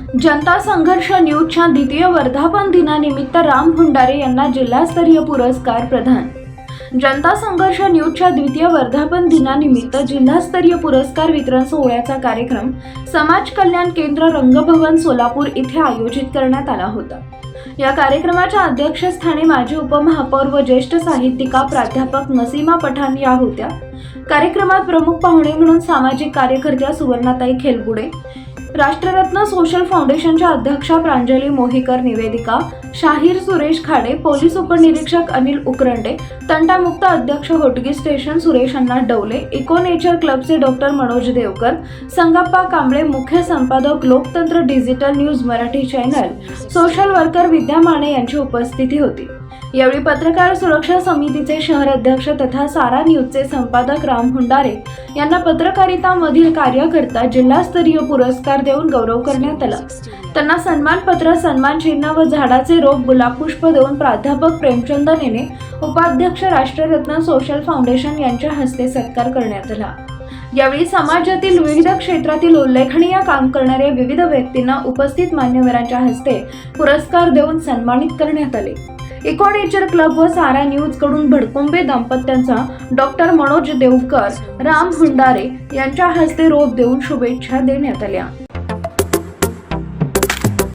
जनता संघर्ष न्यूजच्या द्वितीय वर्धापन दिनानिमित्त राम भुंडारे यांना जिल्हास्तरीय पुरस्कार प्रदान. जनता संघर्ष न्यूजच्या द्वितीय वर्धापन दिनानिमित्त जिल्हास्तरीय पुरस्कार वितरण सोहळ्याचा कार्यक्रम समाज कल्याण केंद्र रंगभवन सोलापूर इथे आयोजित करण्यात आला होता. या कार्यक्रमाच्या अध्यक्षस्थानी माजी उपमहापौर व ज्येष्ठ साहित्यिका प्राध्यापक नसीमा पठाण या होत्या. कार्यक्रमात प्रमुख पाहुणे म्हणून सामाजिक कार्यकर्त्या सुवर्णाताई खेलगुडे राष्ट्ररत्न सोशल फाउंडेशनच्या अध्यक्षा प्रांजली मोहिकर निवेदिका शाहीर सुरेश खाडे पोलीस उपनिरीक्षक अनिल उकरंडे तंटामुक्त अध्यक्ष Hotgi station Suresh Anna Dawale eco nature क्लबचे डॉक्टर मनोज देवकर संगप्पा कांबळे मुख्य संपादक Loktantra digital news Marathi channel social worker Vidya Mane यांची उपस्थिती होती. यावेळी पत्रकार सुरक्षा समितीचे शहर अध्यक्ष तथा सारा न्यूजचे संपादक राम हुंडारे यांना पत्रकारितामधील कार्यकर्ता जिल्हास्तरीय पुरस्कार देऊन गौरव करण्यात आला. त्यांना सन्मानपत्र सन्मान चिन्ह व झाडाचे रोप गुलाबपुष्प देऊन प्राध्यापक प्रेमचंद नेने उपाध्यक्ष राष्ट्ररत्न सोशल फाउंडेशन यांच्या हस्ते सत्कार करण्यात आला. यावेळी समाजातील विविध क्षेत्रातील उल्लेखनीय काम करणाऱ्या विविध व्यक्तींना उपस्थित मान्यवरांच्या हस्ते पुरस्कार देऊन सन्मानित करण्यात आले. इको नेचर क्लब व सारा न्यूजकडून भडकुंबे दाम्पत्यांचा डॉक्टर मनोज देवकर राम हुंडारे यांच्या हस्ते रोप देऊन शुभेच्छा देण्यात आल्या.